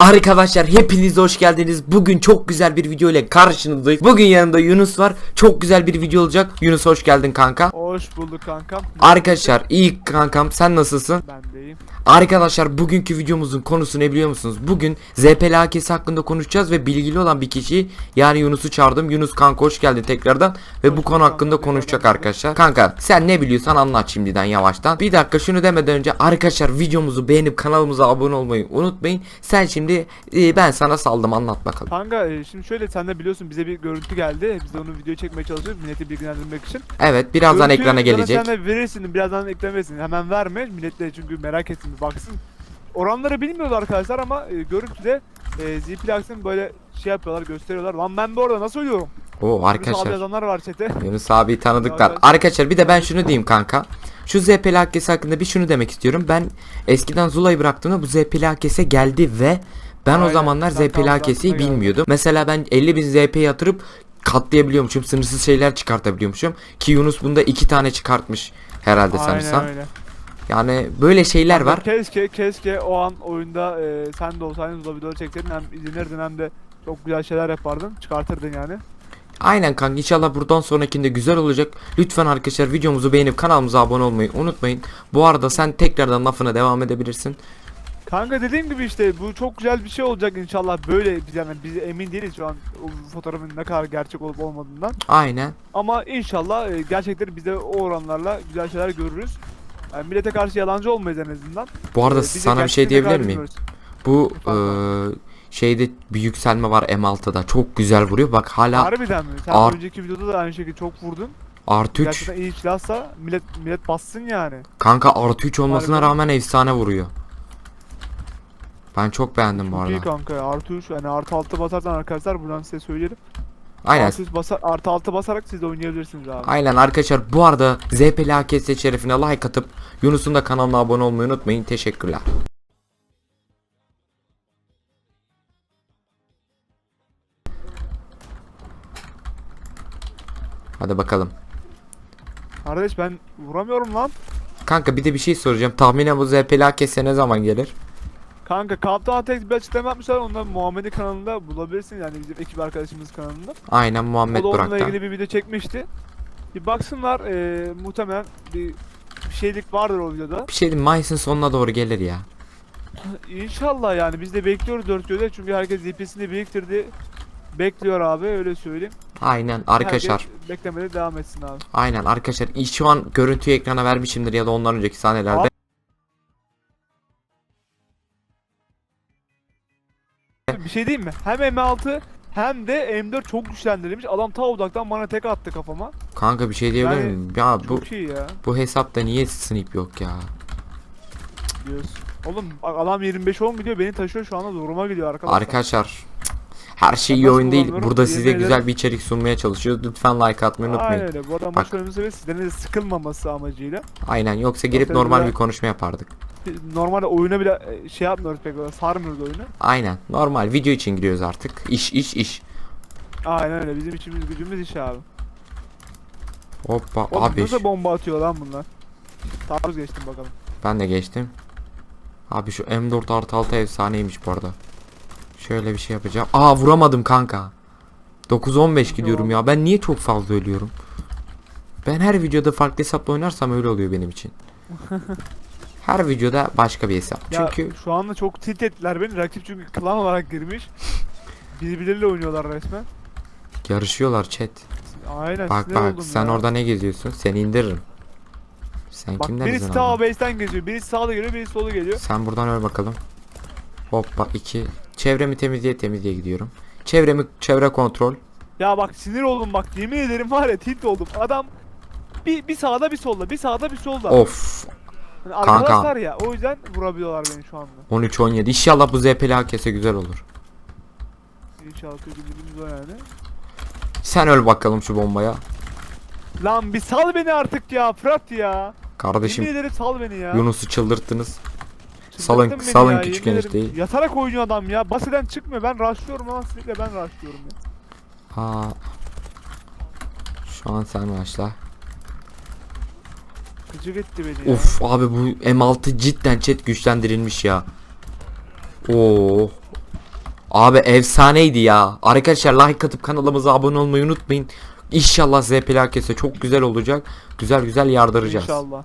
Arkadaşlar hepiniz hoş geldiniz. Bugün çok güzel bir video ile karşınızdayız. Bugün yanında Yunus var. Çok güzel bir video olacak. Yunus hoş geldin kanka. Hoş bulduk kankam. Arkadaşlar iyi kankam sen nasılsın? Ben deyim. Arkadaşlar bugünkü videomuzun konusu ne biliyor musunuz? Bugün AK'si hakkında konuşacağız ve bilgili olan bir kişiyi yani Yunus'u çağırdım. Yunus kanka hoş geldin tekrardan ve Hoş bu konu hakkında konuşacak arkadaşlar. Kanka sen ne biliyorsan anlat şimdiden yavaştan. Bir dakika şunu demeden önce arkadaşlar videomuzu beğenip kanalımıza abone olmayı unutmayın. Sen şimdi e, ben sana saldım anlat bakalım. Kanka e, şimdi şöyle sen de biliyorsun bize bir görüntü geldi. Biz de onu video çekmeye çalışıyoruz milleti bilgilendirmek için. Evet birazdan Görüntüyü ekrana gelecek. Sen de verirsin birazdan ekrana verirsin. Hemen verme. Millet de çünkü merak etsin bir baksın. Oranları bilmiyordu arkadaşlar ama e, görüntüde e, Zplax'ın böyle şey yapıyorlar gösteriyorlar. Lan ben bu arada nasıl ölüyorum? Oo Arkadaşlar. arkadaşlar. yazanlar var chat'e. Yunus abi tanıdıklar. Arkadaşlar bir de ben şunu diyeyim kanka. Şu ZPL AK'si hakkında bir şunu demek istiyorum. Ben eskiden Zula'yı bıraktığımda bu ZPL AK'si geldi ve ben o Aynen. zamanlar Sen tam ZPL bıraktığında bilmiyordum. Mesela ben 50 bin ZP yatırıp katlayabiliyormuşum. Sınırsız şeyler çıkartabiliyormuşum. Ki Yunus bunda iki tane çıkartmış herhalde sanırsam. Aynen öyle. Yani böyle şeyler var. Keşke keşke o an oyunda e, sen de olsaydın Zula video çekseydin hem izlenirdin hem de çok güzel şeyler yapardın. Çıkartırdın yani. Aynen kanka inşallah buradan sonrakinde güzel olacak. Lütfen arkadaşlar videomuzu beğenip kanalımıza abone olmayı unutmayın. Bu arada sen tekrardan lafına devam edebilirsin. Kanka dediğim gibi işte bu çok güzel bir şey olacak inşallah böyle biz yani biz emin değiliz şu an o fotoğrafın ne kadar gerçek olup olmadığından. Aynen. Ama inşallah e, gerçekleri biz de o oranlarla güzel şeyler görürüz. Yani millete karşı yalancı olmayız en azından. Bu arada E, de sana bir şey diyebilir miyim? Bu Efendim? Şeyde bir yükselme var M6'da. Çok güzel vuruyor. Bak hala Harbiden mi? Sen Art- önceki videoda da aynı şekilde çok vurdun. artı 3. Gerçekten iyi silahsa millet millet bassın yani. Kanka artı 3 olmasına Harbiden. rağmen efsane vuruyor. Ben çok beğendim bu Çok iyi arada. kanka ya. Artı 3 yani artı 6 basarsan arkadaşlar buradan size söyleyelim. Aynen. Artı, üç basar, artı 6 basarak siz de oynayabilirsiniz abi. Aynen arkadaşlar bu arada ZPL AKS şerefine like atıp Yunus'un da kanalına abone olmayı unutmayın. Teşekkürler. Hadi bakalım. Kardeş ben vuramıyorum lan. Kanka bir de bir şey soracağım. Tahminen bu ZPL AKS ne zaman gelir? Kanka Kaptan Atex bir açıklama yapmışlar. Onu da Muhammed'in kanalında bulabilirsin yani bizim ekip arkadaşımız kanalında. Aynen Muhammed o da onunla ilgili bir video çekmişti. Bir baksınlar eee, muhtemelen bir şeylik vardır o videoda. Bir şey diyeyim Mayıs'ın sonuna doğru gelir ya. İnşallah yani biz de bekliyoruz dört gözle çünkü herkes ZP'sini biriktirdi. Bekliyor abi öyle söyleyeyim. Aynen arkadaşlar. Herkes beklemede devam etsin abi. Aynen arkadaşlar. Şu an görüntüyü ekrana vermişimdir ya da ondan önceki sahnelerde. Abi- Bir şey diyeyim mi? Hem M6 hem de M4 çok güçlendirilmiş. Adam ta odaktan bana tek attı kafama. Kanka bir şey diyebilir Yani miyim? Ya bu ya. bu hesapta niye snipe yok ya? Diyorsun. Oğlum adam 25 10 gidiyor beni taşıyor şu anda zoruma gidiyor arkadaşlar. Arkadaşlar her şey iyi oyun değil. Burada size Yemin güzel ederim. bir içerik sunmaya çalışıyoruz. Lütfen like atmayı Aynen unutmayın. öyle. Bu adam Bak. maç oynaması ve sizlerin de sıkılmaması amacıyla. Aynen yoksa girip Yoksa normal bir konuşma yapardık. Biz Normalde oyuna bile e, şey yapmıyoruz pek sarmıyoruz oyunu. Aynen normal video için giriyoruz artık. İş iş iş. Aynen öyle bizim içimiz gücümüz iş abi. Hoppa Oğlum abi. nasıl bomba atıyor lan bunlar? Taarruz geçtim bakalım. Ben de geçtim. Abi şu M4 artı 6 efsaneymiş bu arada. Şöyle bir şey yapacağım. Aa vuramadım kanka. 9-15 gidiyorum ya. Ben niye çok fazla ölüyorum? Ben her videoda farklı hesapla oynarsam öyle oluyor benim için. Her videoda başka bir hesap. Ya Çünkü şu anda çok tilt ettiler beni. Rakip çünkü klan olarak girmiş. Birbirleriyle oynuyorlar resmen. yarışıyorlar chat. Aynen Bak bak sen ya. orada ne geziyorsun? Seni indiririm. Sen Bak kimden birisi sağ aldın? base'ten geziyor. Birisi sağda geliyor, birisi solda geliyor. Sen buradan öl bakalım. Hoppa 2. Çevremi temizliğe temizliğe gidiyorum. Çevremi çevre kontrol. Ya bak sinir oldum bak yemin ederim var ya tilt oldum. Adam bir, bir sağda bir solda, bir sağda bir solda. Of Yani arkadaşlar ya o yüzden vurabiliyorlar beni şu anda. 13 17. İnşallah bu ZPL kese güzel olur. İnşallah o yani. Sen öl bakalım şu bombaya. Lan bir sal beni artık ya Fırat ya. Yemin Kardeşim ederim sal beni ya. Yunus'u çıldırttınız. Salın- beni salın ya, küçük yemin enişteyi. ederim. Yatarak oynuyor adam ya. Baseden çıkmıyor. Ben rushlıyorum ama sürekli ben rushlıyorum ya. Ha. Şu an sen başla. Gıcık etti beni ya. Of abi bu M6 cidden chat güçlendirilmiş ya. Oo. Abi efsaneydi ya. Arkadaşlar like atıp kanalımıza abone olmayı unutmayın. İnşallah Z plakesi çok güzel olacak. Güzel güzel yardıracağız. İnşallah.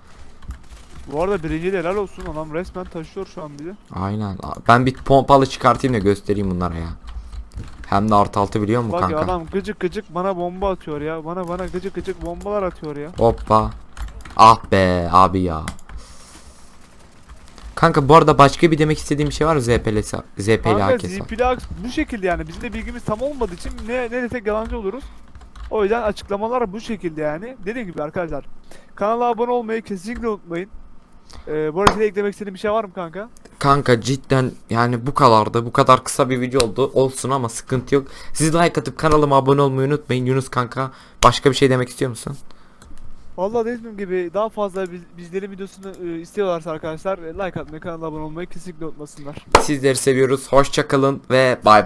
Bu arada birinci de helal olsun adam resmen taşıyor şu an bizi. Aynen. Ben bir pompalı çıkartayım da göstereyim bunlara ya. Hem de artı altı biliyor musun Bak kanka? adam gıcık gıcık bana bomba atıyor ya. Bana bana gıcık gıcık bombalar atıyor ya. Hoppa. Ah be abi ya. Kanka bu arada başka bir demek istediğim bir şey var mı ZPL ZPL Kanka herkese? ZPLAX bu şekilde yani bizim de bilgimiz tam olmadığı için ne ne desek yalancı oluruz. O yüzden açıklamalar bu şekilde yani. Dediğim gibi arkadaşlar kanala abone olmayı kesinlikle unutmayın. Ee, bu arada senin eklemek istediğin bir şey var mı kanka? Kanka cidden yani bu kadardı. Bu kadar kısa bir video oldu. Olsun ama sıkıntı yok. Siz like atıp kanalıma abone olmayı unutmayın. Yunus kanka başka bir şey demek istiyor musun? Vallahi dediğim gibi daha fazla biz, bizlerin videosunu e, istiyorlarsa arkadaşlar e, like atmayı kanala abone olmayı kesinlikle unutmasınlar. Sizleri seviyoruz. Hoşça kalın ve bay bay.